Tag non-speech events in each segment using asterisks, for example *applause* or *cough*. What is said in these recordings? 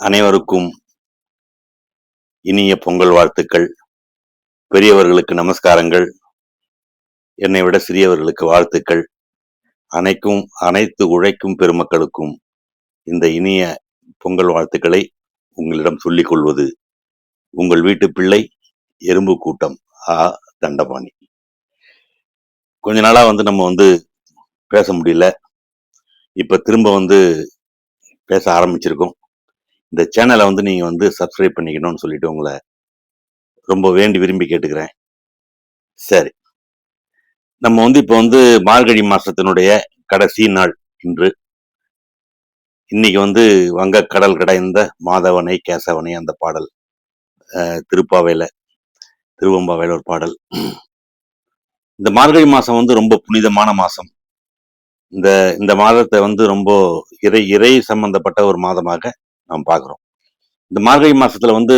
அனைவருக்கும் இனிய பொங்கல் வாழ்த்துக்கள். பெரியவர்களுக்கு நமஸ்காரங்கள். என்னை விட சிறியவர்களுக்கு வாழ்த்துக்கள். அனைக்கும் அனைத்து உழைக்கும் பெருமக்களுக்கும் இந்த இனிய பொங்கல் வாழ்த்துக்களை உங்களிடம் சொல்லிக் கொள்வது உங்கள் வீட்டு பிள்ளை எறும்பு கூட்டம் ஆ தண்டபாணி. கொஞ்ச நாளா வந்து நம்ம வந்து பேச முடியல. இப்போ திரும்ப வந்து பேச ஆரம்பிச்சிருக்கோம். இந்த சேனலை வந்து நீங்கள் வந்து சப்ஸ்கிரைப் பண்ணிக்கணும்னு சொல்லிட்டு உங்களை ரொம்ப வேண்டி விரும்பி கேட்டுக்கிறேன். சரி. நம்ம வந்து இப்போ வந்து மார்கழி மாசத்தினுடைய கடைசி நாள் இன்று. இன்னைக்கு வந்து வங்க கடல் கடைந்த மாதவனை கேசவனை அந்த பாடல் திருப்பாவையில் திருவம்பாவையில் ஒரு பாடல். இந்த மார்கழி மாதம் வந்து ரொம்ப புனிதமான மாதம் இந்த இந்த மாதத்தை வந்து ரொம்ப இறை இறை சம்பந்தப்பட்ட ஒரு மாதமாக நாம் பார்க்குறோம். இந்த மார்கழி மாதத்தில் வந்து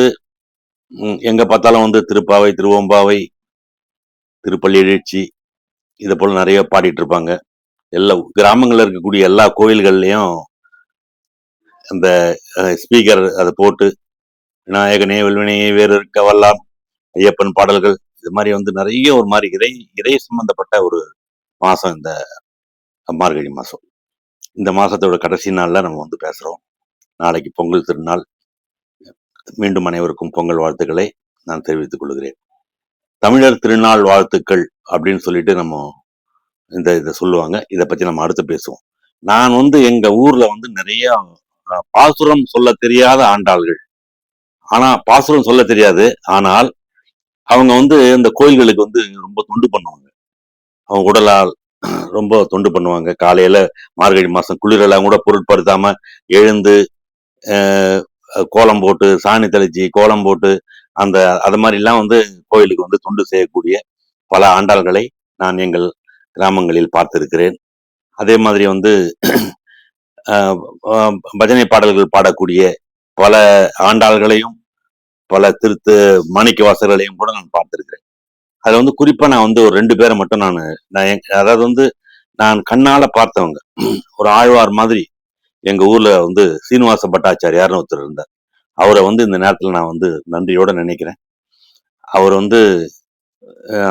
எங்கே பார்த்தாலும் வந்து திருப்பாவை திருவோம்பாவை திருப்பள்ளி எழுச்சி இதை போல் நிறைய பாடிட்டு இருப்பாங்க. எல்லா கிராமங்களில் இருக்கக்கூடிய எல்லா கோயில்கள்லையும் அந்த ஸ்பீக்கர் அதை போட்டு விநாயகனே வெல்வினையே வேறு இருக்க வல்லாம் ஐயப்பன் பாடல்கள் இது மாதிரி வந்து நிறைய ஒரு மாதிரி இறை இறை சம்பந்தப்பட்ட ஒரு மாதம் இந்த மார்கழி மாதம் இந்த மாதத்தோட கடைசி நாளில் நம்ம வந்து பேசுகிறோம் நாளைக்கு பொங்கல் திருநாள். மீண்டும் அனைவருக்கும் பொங்கல் வாழ்த்துக்களை நான் தெரிவித்துக் கொள்கிறேன். தமிழர் திருநாள் வாழ்த்துக்கள் அப்படின்னு சொல்லிட்டு நம்ம இந்த இதை சொல்லுவாங்க. இதை பத்தி நம்ம அடுத்து பேசுவோம். நான் வந்து எங்க ஊர்ல வந்து நிறைய பாசுரம் சொல்ல தெரியாத ஆண்டாள்கள். ஆனா பாசுரம் சொல்ல தெரியாது. ஆனால் அவங்க வந்து இந்த கோயில்களுக்கு வந்து ரொம்ப தொண்டு பண்ணுவாங்க. அவங்க உடலால் ரொம்ப தொண்டு பண்ணுவாங்க. காலையில மார்கழி மாசம் குளிரெல்லாம் கூட பொருட்படுத்தாம எழுந்து கோலம் போட்டு சாணி தெளிச்சு கோலம் போட்டு அந்த அது மாதிரிலாம் வந்து கோயிலுக்கு வந்து தொண்டு செய்யக்கூடிய பல ஆண்டாள்களை நான் எங்கள் கிராமங்களில் பார்த்திருக்கிறேன். அதே மாதிரி வந்து பஜனை பாடல்கள் பாடக்கூடிய பல ஆண்டாள்களையும் பல திருத்து மாணிக்க வாசகர்களையும் கூட நான் பார்த்திருக்கிறேன். அதில் வந்து குறிப்பாக நான் வந்து ஒரு ரெண்டு பேரை மட்டும் நான் நான் அதாவது வந்து நான் கண்ணால் பார்த்தவங்க. ஒரு ஆழ்வார் மாதிரி எங்கள் ஊரில் வந்து சீனிவாச பட்டாச்சாரியார்னு ஒருத்தர் இருந்தார். அவரை வந்து இந்த நேரத்தில் நான் வந்து நன்றியோடு நினைக்கிறேன். அவர் வந்து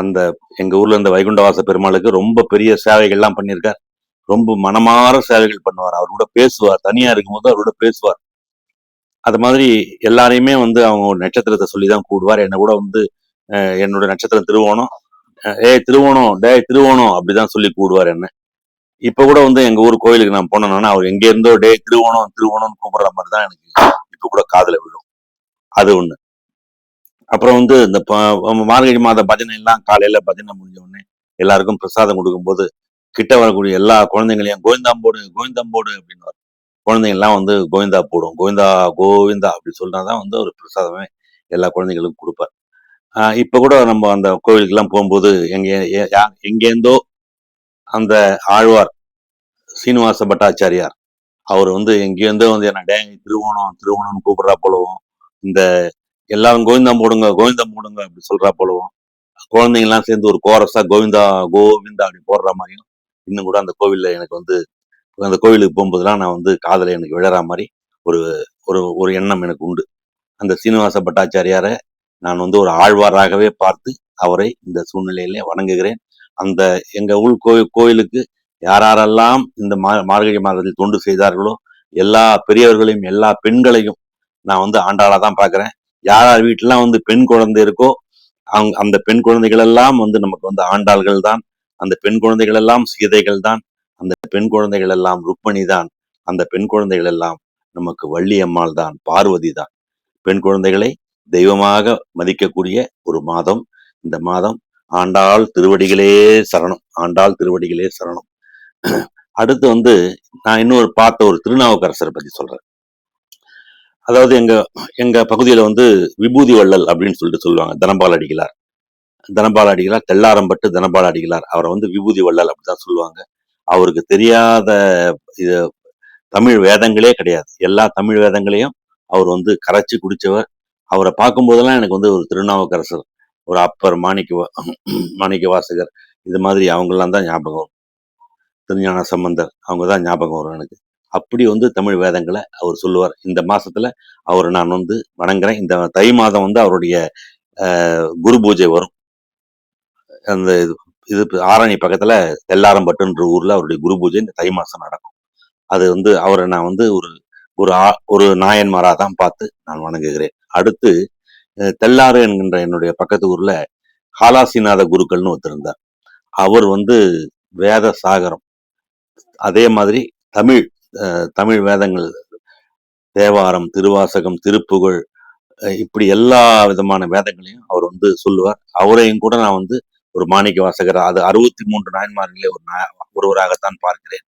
அந்த எங்கள் ஊரில் இந்த வைகுண்டவாச பெருமாளுக்கு ரொம்ப பெரிய சேவைகள்லாம் பண்ணியிருக்கார். ரொம்ப மனமாற சேவைகள் பண்ணுவார். அவர் கூட பேசுவார். தனியாக இருக்கும்போது அவரோட பேசுவார். அது மாதிரி எல்லாரையுமே வந்து அவங்க நட்சத்திரத்தை சொல்லி தான் கூடுவார். என்னை கூட வந்து என்னோட நட்சத்திரம் திருவோணம். ஏய் திருவோணம். டே திருவோணம். அப்படிதான் சொல்லி கூடுவார் என்ன. இப்ப கூட வந்து எங்க ஊர் கோயிலுக்கு நான் போனேன்னா அவர் எங்க இருந்தோ டே திருவோணம் திருவோணம்னு கூப்பிடுற மாதிரி தான் எனக்கு இப்ப கூட காதல விழும். அது ஒண்ணு. அப்புறம் வந்து இந்த மார்கழி மாத பஜனை எல்லாம் காலையில பஜனை முடிஞ்ச உடனே எல்லாருக்கும் பிரசாதம் கொடுக்கும்போது கிட்ட வரக்கூடிய எல்லா குழந்தைங்களையும் கோவிந்தாம் போடு அப்படின்னு குழந்தைங்க எல்லாம் வந்து கோவிந்தா போடும் கோவிந்தா கோவிந்தா அப்படி சொன்னாதான் வந்து ஒரு பிரசாதமே எல்லா குழந்தைங்களுக்கும் கொடுப்பார். இப்போ இப்ப கூட நம்ம அந்த கோவிலுக்கு எல்லாம் போகும்போது எங்க எ- எங்கேருந்தோ அந்த ஆழ்வார் சீனிவாச பட்டாச்சாரியார். அவர் வந்து எங்கேருந்தோ வந்து என்ன டே திருவோணம் திருவோணம்னு கூப்பிடுறா போலவும் இந்த எல்லாரும் கோவிந்தம் போடுங்க கோவிந்தம் போடுங்க அப்படி சொல்றா போலவும். குழந்தைங்கெல்லாம் சேர்ந்து ஒரு கோரஸா கோவிந்தா கோவிந்தா அப்படி போடுற மாதிரியும் இன்னும் கூட அந்த கோவில்ல எனக்கு வந்து அந்த கோவிலுக்கு போகும்போதெல்லாம் நான் வந்து காதல எனக்கு விழற மாதிரி ஒரு ஒரு ஒரு எண்ணம் எனக்கு உண்டு. அந்த சீனிவாச பட்டாச்சாரியாரை நான் வந்து ஒரு ஆழ்வாராகவே பார்த்து அவரை இந்த சூழ்நிலையிலே வணங்குகிறேன். அந்த எங்க உள் கோயில் கோயிலுக்கு யாரெல்லாம் இந்த மா மார்கழி மாதத்தில் தொண்டு செய்தார்களோ எல்லா பெரியவர்களையும் எல்லா பெண்களையும் நான் வந்து ஆண்டாளா தான் பார்க்குறேன். யார் யார் வீட்டிலாம் வந்து பெண் குழந்தை இருக்கோ அவங்க அந்த பெண் குழந்தைகள் எல்லாம் வந்து நமக்கு வந்து ஆண்டாள்கள் தான். அந்த பெண் குழந்தைகள் எல்லாம் சீதைகள் தான். அந்த பெண் குழந்தைகள் எல்லாம் ருக்மணி தான். அந்த பெண் குழந்தைகள் எல்லாம் நமக்கு வள்ளி அம்மாள் தான் பார்வதி தான். பெண் குழந்தைகளை தெய்வமாக மதிக்கக்கூடிய ஒரு மாதம். இந்த மாதம் ஆண்டாள் திருவடிகளே சரணம் ஆண்டாள் திருவடிகளே சரணம். அடுத்து வந்து நான் இன்னொரு பார்த்த ஒரு திருநாவுக்கரசரை பத்தி சொல்றேன். அதாவது எங்க எங்க பகுதியில வந்து விபூதி வள்ளல் அப்படின்னு சொல்லிட்டு சொல்லுவாங்க தனபால் அடிகளார். தனபால் அடிகளார் தெல்லாரம்பட்டு தனபால் அடிகளார் அவரை வந்து விபூதி வள்ளல் அப்படிதான் சொல்லுவாங்க. அவருக்கு தெரியாத இது தமிழ் வேதங்களே கிடையாது. எல்லா தமிழ் வேதங்களையும் அவர் வந்து கரைச்சி குடிச்சவர். அவரை பார்க்கும்போதெல்லாம் எனக்கு வந்து ஒரு திருநாவுக்கரசர் ஒரு அப்பர் மாணிக்க மாணிக்க வாசகர். இது மாதிரி அவங்கெல்லாம் தான் ஞாபகம் வரும். திருஞான சம்பந்தர் அவங்க தான் ஞாபகம் வரும் எனக்கு. அப்படி வந்து தமிழ் வேதங்களை அவர் சொல்லுவார். இந்த மாசத்துல அவர் நான் வந்து வணங்குறேன். இந்த தை மாதம் வந்து அவருடைய குரு பூஜை வரும். அந்த இது இது ஆரணி பக்கத்துல தெல்லாரம்பட்டுன்ற ஊர்ல அவருடைய குரு பூஜை இந்த தை மாசம் நடக்கும். அது வந்து அவரை நான் வந்து ஒரு ஒரு ஆ- ஒரு நாயன்மாரா தான் பார்த்து நான் வணங்குகிறேன். அடுத்து தெல்லாறு என்கின்ற என்னுடைய பக்கத்து ஊர்ல காலாசிநாத குருக்கள்னு ஒருத்தர் இருந்தார். அவர் வந்து வேத சாகரம் அதே மாதிரி தமிழ் அஹ், தமிழ் வேதங்கள் தேவாரம் திருவாசகம் திருப்புகழ் இப்படி எல்லா விதமான வேதங்களையும் அவர் வந்து சொல்லுவார். அவரையும் கூட நான் வந்து ஒரு மாணிக்க வாசகர் அது அறுபத்தி மூன்று நாயன்மார்களே ஒரு நா- ஒருவராகத்தான் பார்க்கிறேன்.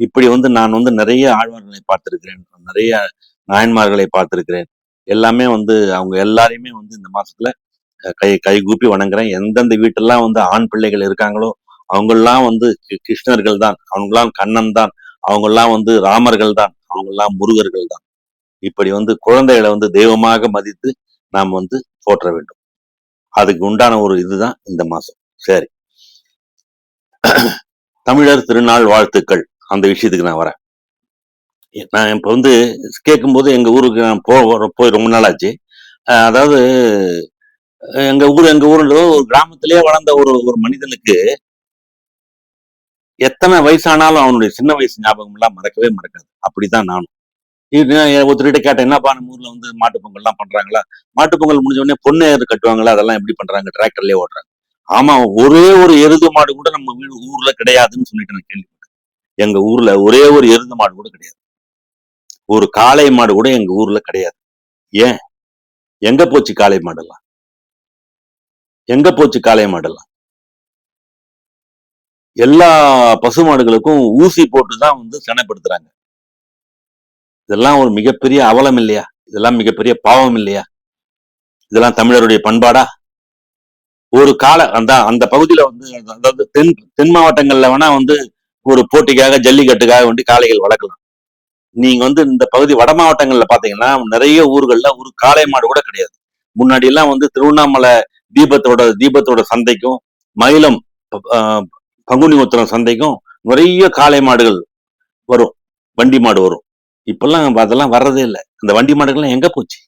இப்படி வந்து நான் வந்து நிறைய ஆழ்வார்களை பார்த்திருக்கிறேன் நிறைய நாயன்மார்களை பார்த்திருக்கிறேன். எல்லாமே வந்து அவங்க எல்லாரையுமே வந்து இந்த மாசத்துல கை கைகூப்பி வணங்குறேன். எந்தெந்த வீட்டெல்லாம் வந்து ஆண் பிள்ளைகள் இருக்காங்களோ அவங்கெல்லாம் வந்து கிருஷ்ணர்கள் தான். அவங்கெல்லாம் கண்ணன் தான். அவங்கெல்லாம் வந்து ராமர்கள் தான். அவங்கெல்லாம் முருகர்கள் தான். இப்படி வந்து குழந்தைகளை வந்து தெய்வமாக மதித்து நாம் வந்து போற்ற வேண்டும். அதுக்கு உண்டான ஒரு இதுதான் இந்த மாசம். சரி. *clears throat* தமிழர் திருநாள் வாழ்த்துக்கள். அந்த விஷயத்துக்கு நான் வரேன். நான் இப்போ வந்து கேட்கும்போது எங்க ஊருக்கு நான் போ போய் ரொம்ப நாள் ஆச்சு அதாவது எங்கள் எங்க ஊர் எங்க ஊர்ல ஒரு கிராமத்திலேயே வளர்ந்த ஒரு ஒரு மனிதனுக்கு எத்தனை வயசானாலும் அவனுடைய சின்ன வயசு ஞாபகம் எல்லாம் மறக்கவே மறக்காது. அப்படிதான் நானும். ஒருத்தர்கிட்ட கேட்டேன் என்னப்பா நம்ம ஊர்ல வந்து மாட்டு பொங்கல்லாம் பண்றாங்களா? மாட்டு பொங்கல் முடிஞ்ச உடனே பொண்ணு ஏறு கட்டுவாங்களா? அதெல்லாம் எப்படி பண்றாங்க? டிராக்டர்லயே ஓட்டுறாங்க. ஆமா ஒரே ஒரு எருது மாடு கூட நம்ம வீடு ஊர்ல கிடையாதுன்னு சொல்லிட்டு நான் கேள்விப்பட்டேன். எங்க ஊர்ல ஒரே ஒரு எருது மாடு கூட கிடையாது. ஒரு காளை மாடு கூட எங்க ஊர்ல கிடையாது. ஏன்? எங்க போச்சு காளை மாடெல்லாம்? எங்க போச்சு காளை மாடெல்லாம்? எல்லா பசு மாடுகளுக்கும் ஊசி போட்டுதான் வந்து சினைப்படுத்துறாங்க. இதெல்லாம் ஒரு மிகப்பெரிய அவலம் இல்லையா? இதெல்லாம் மிகப்பெரிய பாவம் இல்லையா? இதெல்லாம் தமிழருடைய பண்பாடா? ஒரு கால அந்த அந்த பகுதியில வந்து அதாவது தென் தென் மாவட்டங்கள்ல வேணா வந்து ஒரு போட்டிக்காக ஜல்லிக்கட்டுக்காக வேண்டி காளைகள் வளர்க்கலாம். நீங்க வந்து இந்த பகுதி வட மாவட்டங்கள்ல பாத்தீங்கன்னா நிறைய ஊர்கள்ல ஒரு காளை மாடு கூட கிடையாது. முன்னாடி எல்லாம் வந்து திருவண்ணாமலை தீபத்தோட தீபத்தோட சந்தைக்கும் மயிலம் ஆஹ், பங்குனி உத்திரம் சந்தைக்கும் நிறைய காளை மாடுகள் வரும். வண்டி மாடு வரும். இப்பெல்லாம் அதெல்லாம் வர்றதே இல்லை. அந்த வண்டி மாடுகள்லாம் எங்க போச்சு?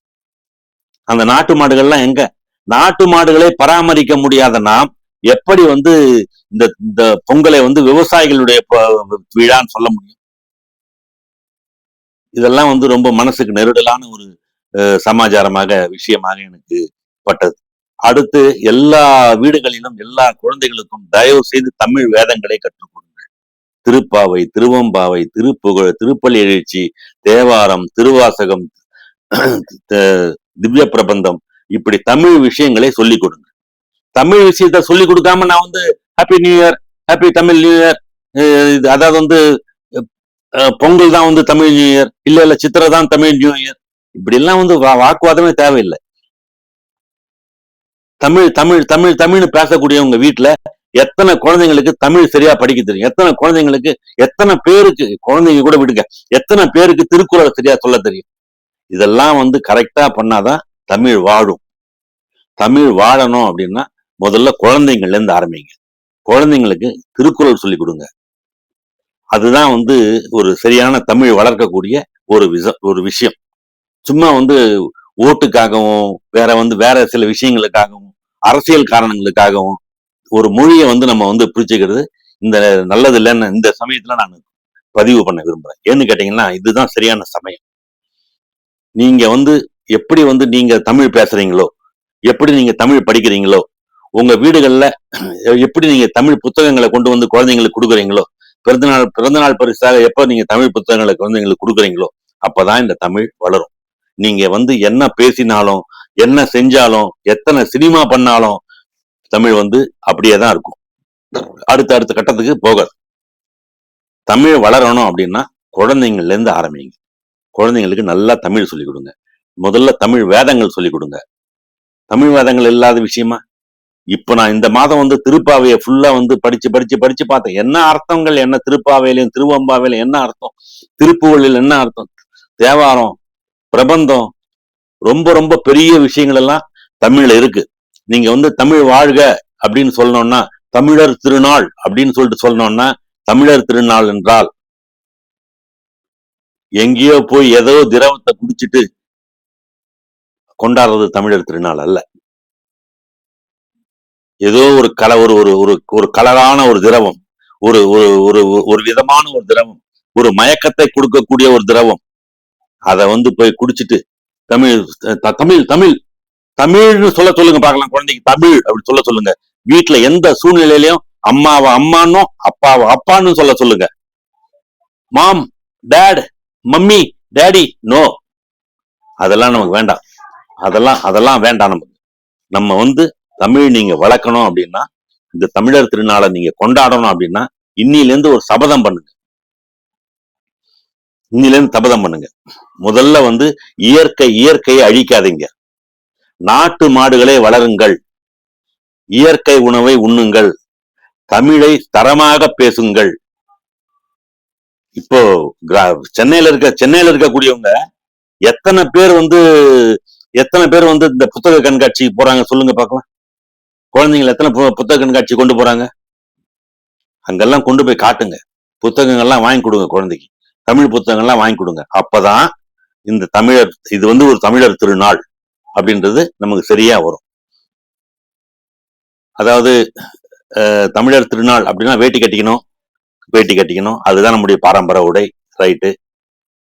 அந்த நாட்டு மாடுகள்லாம் எங்க? நாட்டு மாடுகளை பராமரிக்க முடியாத நாம் எப்படி வந்து இந்த இந்த பொங்கலை வந்து விவசாயிகளுடைய விழான்னு சொல்ல முடியும்? இதெல்லாம் வந்து ரொம்ப மனசுக்கு நெருடலான ஒரு சமாச்சாரமாக விஷயமாக எனக்கு பட்டது. அடுத்து எல்லா வீடுகளிலும் எல்லா குழந்தைகளுக்கும் தயவு செய்து தமிழ் வேதங்களை கற்றுக் கொடுங்கள். திருப்பாவை திருவம்பாவை திருப்புகழ் திருப்பள்ளி எழுச்சி தேவாரம் திருவாசகம் த- திவ்ய பிரபந்தம் இப்படி தமிழ் விஷயங்களை சொல்லிக் கொடுங்க தமிழ் விஷயத்த சொல்லிக் கொடுக்காம நான் வந்து happy new year happy Tamil new year அதாவது வந்து பொங்கல் தான் வந்து தமிழ் நியூ இயர் இல்ல இல்ல சித்திரை தான் தமிழ் நியூ இயர் இப்படி எல்லாம் வந்து வா- வாக்குவாதமே தேவையில்லை. தமிழ் தமிழ் தமிழ் தமிழ்னு பேசக்கூடியவங்க வீட்டுல எத்தனை குழந்தைங்களுக்கு தமிழ் சரியா படிக்க தெரியும்? எத்தனை குழந்தைங்களுக்கு எத்தனை பேருக்கு குழந்தைங்க கூட விடுங்க எத்தனை பேருக்கு திருக்குறள் சரியா சொல்ல தெரியும்? இதெல்லாம் வந்து கரெக்டா பண்ணாதான் தமிழ் வாழும். தமிழ் வாழணும் அப்படின்னா முதல்ல குழந்தைங்கள்ல இருந்து ஆரம்பிங்க. குழந்தைங்களுக்கு திருக்குறள் சொல்லி கொடுங்க. அதுதான் வந்து ஒரு சரியான தமிழ் வளர்க்கக்கூடிய ஒரு விச ஒரு விஷயம். சும்மா வந்து ஓட்டுக்காகவும் வேற வந்து வேற சில விஷயங்களுக்காகவும் அரசியல் காரணங்களுக்காகவும் ஒரு மொழியை வந்து நம்ம வந்து பிடிச்சிக்கிறது இந்த நல்லது இல்லைன்னு இந்த சமயத்துல நான் பதிவு பண்ண விரும்புறேன். ஏன்னு கேட்டீங்கன்னா இதுதான் சரியான சமயம். நீங்க வந்து எப்படி வந்து நீங்க தமிழ் பேசுறீங்களோ எப்படி நீங்க தமிழ் படிக்கிறீங்களோ உங்க வீடுகள்ல எப்படி நீங்க தமிழ் புத்தகங்களை கொண்டு வந்து குழந்தைங்களுக்கு கொடுக்குறீங்களோ பிறந்தநாள் பிறந்தநாள் பரிசாக எப்ப நீங்க தமிழ் புத்தகங்களை குழந்தைங்களுக்கு கொடுக்குறீங்களோ அப்பதான் இந்த தமிழ் வளரும். நீங்க வந்து என்ன பேசினாலும் என்ன செஞ்சாலும் எத்தனை சினிமா பண்ணாலும் தமிழ் வந்து அப்படியே தான் இருக்கும். அடுத்த அடுத்த கட்டத்துக்கு போகாது. தமிழ் வளரணும் அப்படின்னா குழந்தைங்கள்லேருந்து ஆரம்பிங்க. குழந்தைங்களுக்கு நல்லா தமிழ் சொல்லிக் கொடுங்க. முதல்ல தமிழ் வேதங்கள் சொல்லிக் கொடுங்க. தமிழ் வேதங்கள் இல்லாத விஷயமா? இப்ப நான் இந்த மாதம் வந்து திருப்பாவையை ஃபுல்லா வந்து படிச்சு படிச்சு படிச்சு பார்த்தேன். என்ன அர்த்தங்கள் என்ன திருப்பாவையிலையும் திருவம்பாவையிலும் என்ன அர்த்தம்? திருப்புகளில் என்ன அர்த்தம்? தேவாரம் பிரபந்தம் ரொம்ப ரொம்ப பெரிய விஷயங்கள் எல்லாம் தமிழ்ல இருக்கு. நீங்க வந்து தமிழ் வாழ்க அப்படின்னு சொல்லணும்னா தமிழர் திருநாள் அப்படின்னு சொல்லிட்டு சொல்லணும்னா தமிழர் திருநாள் என்றால் எங்கேயோ போய் ஏதோ திரவத்தை குடிச்சிட்டு கொண்டாடுறது தமிழர் திருநாள் அல்ல. ஏதோ ஒரு கல ஒரு ஒரு ஒரு ஒரு கலரான ஒரு திரவம் ஒரு ஒரு ஒரு ஒரு விதமான ஒரு திரவம் ஒரு மயக்கத்தை கொடுக்கக்கூடிய ஒரு திரவம் அதை வந்து போய் குடிச்சிட்டு தமிழ் த- தமிழ் தமிழ் தமிழ்னு சொல்ல சொல்லுங்க பார்க்கலாம் குழந்தைக்கு தமிழ் அப்படி சொல்ல சொல்லுங்க. வீட்டுல எந்த சூழ்நிலையிலயும் அம்மாவை அம்மானும் அப்பாவை அப்பான்னு சொல்ல சொல்லுங்க. Mom dad mummy daddy no. அதெல்லாம் நமக்கு வேண்டாம். அதெல்லாம் அதெல்லாம் வேண்டாம் நமக்கு. நம்ம வந்து தமிழ் நீங்க வளர்க்கணும் அப்படின்னா இந்த தமிழர் திருநாளை நீங்க கொண்டாடணும் அப்படின்னா இன்னில இருந்து ஒரு சபதம் பண்ணுங்க. இன்னில இருந்து சபதம் பண்ணுங்க. முதல்ல வந்து இயற்கை இயற்கையை அழிக்காதீங்க. நாட்டு மாடுகளை வளருங்கள். இயற்கை உணவை உண்ணுங்கள். தமிழை தரமாக பேசுங்கள். இப்போ கிரா- சென்னையில இருக்க சென்னையில இருக்கக்கூடியவங்க எத்தனை பேர் வந்து எத்தனை பேர் வந்து இந்த புத்தக கண்காட்சிக்கு போறாங்க சொல்லுங்க பார்க்கலாம். குழந்தைங்களை எத்தனை பு- புத்தக கண்காட்சி கொண்டு போறாங்க? அங்கெல்லாம் கொண்டு போய் காட்டுங்க. புத்தகங்கள்லாம் வாங்கி கொடுங்க குழந்தைக்கு. தமிழ் புத்தகங்கள்லாம் வாங்கி கொடுங்க. அப்பதான் இந்த தமிழர் இது வந்து ஒரு தமிழர் திருநாள் அப்படின்றது நமக்கு சரியா வரும். அதாவது தமிழர் திருநாள் அப்படின்னா வேட்டி கட்டிக்கணும் வேட்டி கட்டிக்கணும். அதுதான் நம்முடைய பாரம்பரிய உடை ரைட்டு.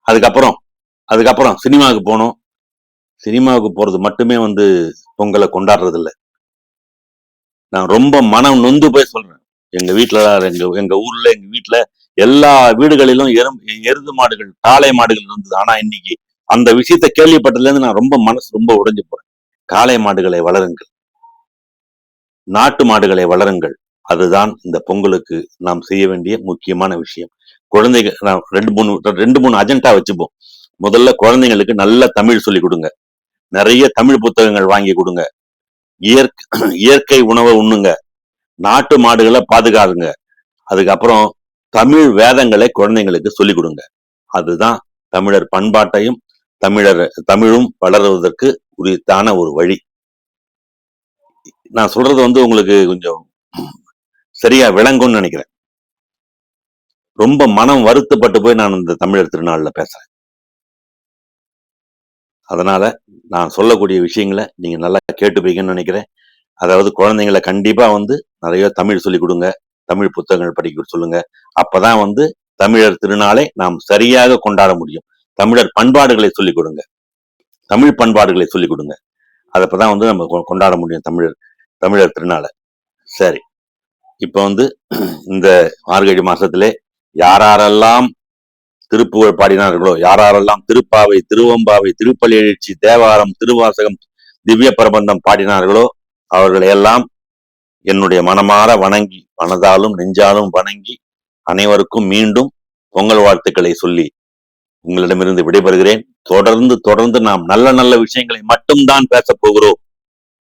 அதுக்கப்புறம் அதுக்கப்புறம் சினிமாவுக்கு போகணும். சினிமாவுக்கு போறது மட்டுமே வந்து பொங்கலை கொண்டாடுறது இல்லை நான் ரொம்ப மனம் நொந்து போய் சொல்றேன். எங்க வீட்டுல எங்க எங்க ஊர்ல எங்க வீட்டுல எல்லா வீடுகளிலும் எரும் எருது மாடுகள் காளை மாடுகள் இருந்தது. ஆனா இன்னைக்கு அந்த விஷயத்தை கேள்விப்பட்டதுல இருந்து நான் ரொம்ப மனசு ரொம்ப உடைஞ்சு போறேன். காளை மாடுகளை வளருங்கள். நாட்டு மாடுகளை வளருங்கள். அதுதான் இந்த பொங்கலுக்கு நாம் செய்ய வேண்டிய முக்கியமான விஷயம். குழந்தைகள் நான் ரெண்டு மூணு ரெண்டு மூணு அஜெண்டா வச்சுப்போம். முதல்ல குழந்தைங்களுக்கு நல்ல தமிழ் சொல்லி கொடுங்க. நிறைய தமிழ் புத்தகங்கள் வாங்கி கொடுங்க. இயற்கை *clears throat* இயற்கை உணவை உண்ணுங்க. நாட்டு மாடுகளை பாதுகாதுங்க அதுக்கப்புறம் தமிழ் வேதங்களை குழந்தைங்களுக்கு சொல்லிக் கொடுங்க. அதுதான் தமிழர் பண்பாட்டையும் தமிழர் தமிழும் வளருவதற்கு உரித்தான ஒரு வழி. நான் சொல்றது வந்து உங்களுக்கு கொஞ்சம் *clears throat* சரியா விளங்கும்னு நினைக்கிறேன். ரொம்ப மனம் வருத்தப்பட்டு போய் நான் இந்த தமிழர் திருநாள்ல பேசுறேன். அதனால் நான் சொல்லக்கூடிய விஷயங்களை நீங்கள் நல்லா கேட்டுப்பீங்கன்னு நினைக்கிறேன். அதாவது குழந்தைங்களை கண்டிப்பாக வந்து நிறைய தமிழ் சொல்லிக் கொடுங்க. தமிழ் புத்தகங்கள் படிக்க சொல்லுங்க. அப்பதான் வந்து தமிழர் திருநாளை நாம் சரியாக கொண்டாட முடியும். தமிழர் பண்பாடுகளை சொல்லிக் கொடுங்க. தமிழ் பண்பாடுகளை சொல்லிக் கொடுங்க. அதப்பதான் வந்து நம்ம கொ- கொண்டாட முடியும் தமிழர் தமிழர் திருநாளை. சரி. இப்போ வந்து இந்த மார்கழி மாசத்திலே யாரெல்லாம் திருப்புகழ் பாடினார்களோ? யாரெல்லாம் திருப்பாவை திருவம்பாவை திருப்பலி எழுச்சி தேவாரம் திருவாசகம் திவ்ய பிரபந்தம் பாடினார்களோ அவர்களை எல்லாம் என்னுடைய மனமாற வணங்கி மனதாலும் நெஞ்சாலும் வணங்கி அனைவருக்கும் மீண்டும் பொங்கல் வாழ்த்துக்களை சொல்லி உங்களிடமிருந்து விடைபெறுகிறேன். தொடர்ந்து தொடர்ந்து நாம் நல்ல நல்ல விஷயங்களை மட்டும்தான் பேசப் போகிறோம்.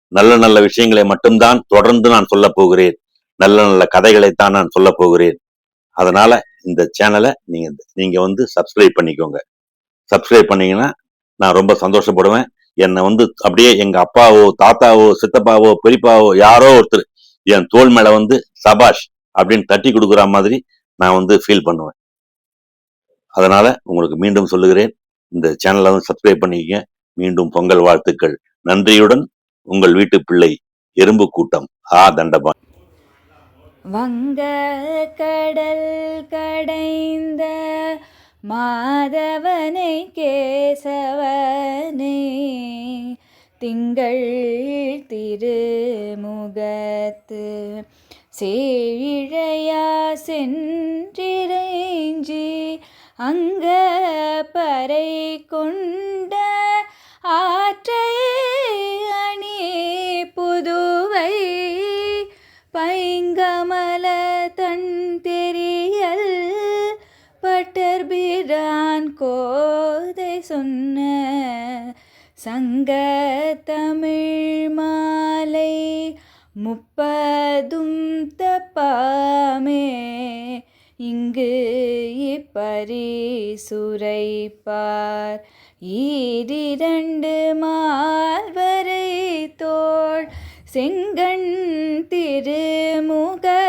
நல்ல நல்ல விஷயங்களை மட்டும்தான் தொடர்ந்து நான் சொல்ல போகிறேன். நல்ல நல்ல கதைகளைத்தான் நான் சொல்ல போகிறேன். அதனால இந்த சேனலை நீங்க நீங்க வந்து சப்ஸ்கிரைப் பண்ணிக்கோங்க. சப்ஸ்கிரைப் பண்ணீங்கன்னா நான் ரொம்ப சந்தோஷப்படுவேன். என்னை வந்து அப்படியே எங்க அப்பாவோ தாத்தாவோ சித்தப்பாவோ பெரியப்பாவோ யாரோ ஒருத்தர் என் தோள் மேல வந்து சபாஷ் அப்படின்னு தட்டி கொடுக்குற மாதிரி நான் வந்து ஃபீல் பண்ணுவேன். அதனால உங்களுக்கு மீண்டும் சொல்லுகிறேன். இந்த சேனலை வந்து சப்ஸ்கிரைப் பண்ணிக்கங்க. மீண்டும் பொங்கல் வாழ்த்துக்கள். நன்றியுடன் உங்கள் வீட்டு பிள்ளை எறும்பு கூட்டம் ஆ தண்டபாணி. வங்க கடல் கடைந்த மாதவனை கேசவனே திங்கள் திருமுகத்து சேழிழையா சென்றிரைஞ்சி அங்க பறை கொண்ட சொன்ன சங்க தமிழ் மாலை முப்பதும் தப்பாமே. இங்கு இப்பரிசுரைப்பார். ஈரிரண்டு மால்வரை தோள் செங்கண் திருமுக